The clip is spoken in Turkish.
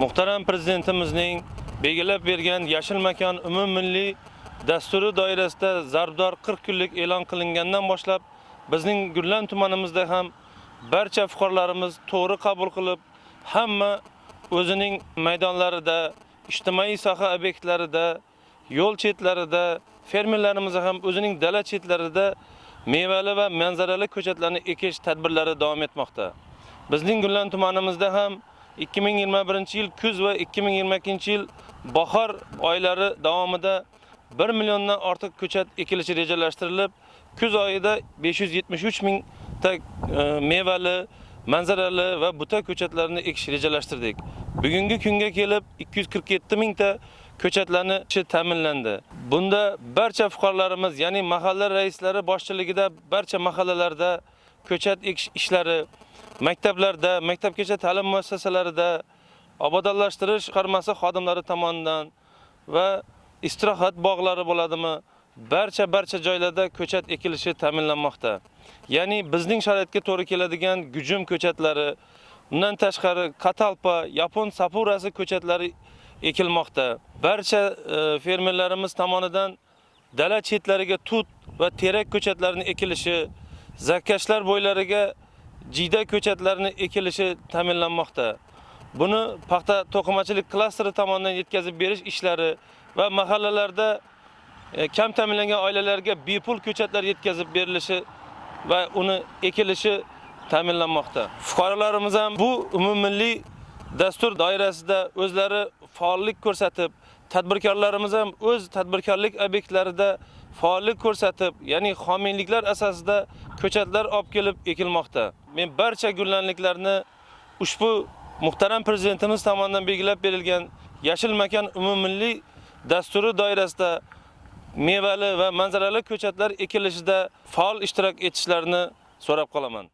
Muhtaram prezidentimizning belgilab bergan Yashil makon umummilliy dasturi doirasida zarbdor 40 kunlik e'lon qilingandan boshlab bizning Gullan tumanimizda ham barcha fuqarolarimiz to'g'ri qabul qilib, hamma o'zining maydonlarida, ijtimoiy soha obyektlarida, yo'l chetlarida, fermerlarimiz ham o'zining dala chetlarida mevali va manzarali ko'chatlarni ekish tadbirlari davom etmoqda. Bizning Gullan tumanimizda ham 2021-yil kuz va 2022-yil bahor oylari davomida 1 milliondan ortiq ko'chat ekilishi rejalashtirilib, kuz oyida 573 ming ta e, mevali, manzarali va buta ko'chatlarni ekish rejalashtirdik. Bugungi kunga kelib 247 ming ta ko'chatlarni ta'minlandi. Bunda barcha fuqarolarimiz, ya'ni mahalla raislari boshchiligida barcha mahallalarda ko'chat ekish ishlari maktablarda, maktabgacha ta'lim muassasalarida obodonlashtirish qarmasi xodimlari tomonidan va istirohat bog'lari bo'ladimi? Barcha barcha joylarda ko'chat ekilishi ta'minlanmoqda. Ya'ni bizning sharoitga to'g'ri keladigan gujum ko'chatlari, undan tashqari katalpa, yapon sapurasi ko'chatlari ekilmoqda. Barcha e, fermerlarimiz tomonidan dala chetlariga tut va terak ko'chatlarini ekilishi, zakkashlar bo'ylariga jiyda ko'chatlarini ekilishi ta'minlanmoqda. Buni paxta to'qimachilik klasteri tomonidan yetkazib berish ishlari va mahallalarda e, kam ta'minlangan oilalarga bepul ko'chatlar yetkazib berilishi va uni ekilishi ta'minlanmoqda. Fuqarolarimiz ham bu umummilliy dastur doirasida o'zlari faollik ko'rsatib, tadbirkorlarimiz ham o'z tadbirkorlik obyektlarida faollik ko'rsatib, ya'ni homiyliklar asosida ko'chatlar olib kelib ekilmoqda. Men barcha gullanliklarni ushbu muhtaram prezidentimiz tomonidan belgilab berilgan Yashil makon umummilliy dasturi doirasida mevali va manzarali ko'chatlar ekilishida faol ishtirok etishlarini so'rab qolaman.